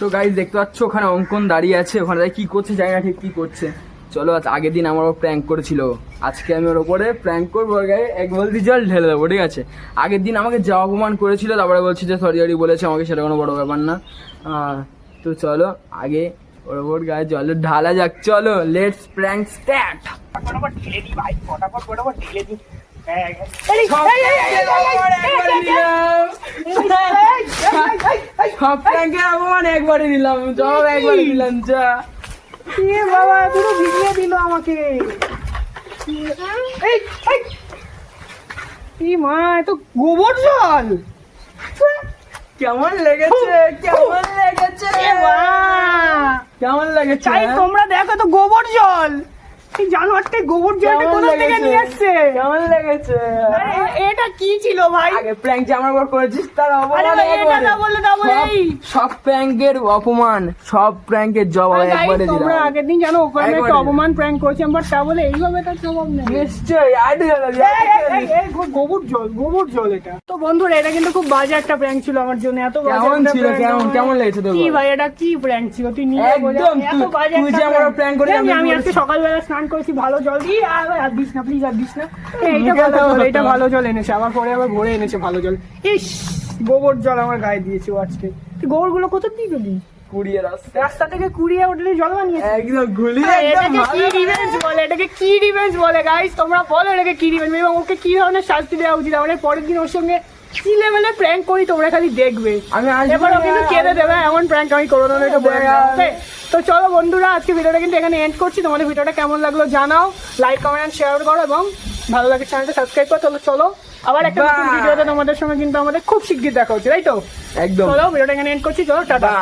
তো গাইজ দেখতে পাচ্ছ ওখানে অঙ্কন দাঁড়িয়ে আছে ওখানে কি করছে জানি না ঠিক কি করছে। চলো আজ আগের দিন আমার প্র্যাঙ্ক করেছিল। আজকে আমি ওর ওপরে প্র্যাঙ্ক করব গায়ে এক বলতি জল ঢেলে দেবো ঠিক আছে? আগের দিন আমাকে যা অপমান করেছিল তারপরে বলছে যে সরি সরি বলেছে আমাকে সেটা কোনো বড় ব্যাপার না। তো চলো আগে ওর ওপর গায়ে জল ঢালা যাক চলো লেটস প্র্যাঙ্ক ফটাফট ঢেলে দি ভাই ফটাফট ফটাফট ঢেলে দি। মা গোবর জল কেমন লেগেছে কেমন লেগেছে কেমন লেগেছে হ্যাঁ? তোমরা দেখো তো গোবর জল এই জানোয়ারটা গোবর জলটা কোথা থেকে লেগেছে? নিয়ে এসছে কেমন লেগেছে? এটা কি ছিল ভাই? আগে প্র্যাঙ্ক যে আমার উপর করেছিস তার অপমান এটা না বললে না বলে সব- প্র্যাঙ্কের অপমান সব প্র্যাঙ্কের জবাব তোমরা আগের দিন জানো ওখানে একটা অপমান প্র্যাঙ্ক করেছিলাম বাট তা বলে এইভাবে তার জবাব নেই। নিশ্চয়ই গোবর জল গোবর জল এটা। তো বন্ধুরা এটা কিন্তু খুব বাজে একটা প্র্যাঙ্ক ছিল আমার জন্য এত বাজে কেমন ছিল? কেমন- কেমন লেগেছে তোর কি ভাই এটা কি প্র্যাঙ্ক ছিল? তুই নিজে একদম, তুই- বাজে তুই একটা যে আমার করেছিস, আমি আমি আজকে সকালবেলা স্নান করেছি ভালো জল দিয়ে আর আর দিস না প্লিজ আর দিস না। এইটা ভালো জল এটা ভালো জল এনেছে আবার পরে আবার ভরে এনেছে ভালো জল। ইস গোবর জল আমার গায়ে দিয়েছে আজকে। তুই কোথা দিয়ে গেলি? কুড়িয়ে রাস্তা রাস্তা থেকে কুড়িয়ে উঠলে জল বানিয়েছে একদম ঘুলিয়ে এটাকে কি। রিভেঞ্জ বলে এটাকে কি রিভেঞ্জ বলে গাইস তোমরা বলো এটাকে কি রিভেঞ্জ এবং ওকে কি ধরনের শাস্তি দেওয়া উচিত? আমাদের পরের দিন ওর সঙ্গে কি লেভেলে প্র্যাঙ্ক করি তোমরা খালি দেখবে? আমি এবার ও কিন্তু কেঁদে দেবে এমন প্র্যাঙ্ক আমি করব না এটা বলে তো চলো বন্ধুরা আজকে ভিডিওটা কিন্তু এখানে এন্ড করছি। তোমাদের ভিডিওটা কেমন লাগল জানাও। লাইক কমেন্ট শেয়ার করো এবং ভালো লাগে চ্যানেলটা সাবস্ক্রাইব করো। চলো চলো আবার একটা নতুন ভিডিওতে তোমাদের সঙ্গে কিন্তু আমাদের খুব শিগগির দেখা হচ্ছে তাই তো? একদম। চলো ভিডিওটা এখানে এন্ড করছি চলো টাটা।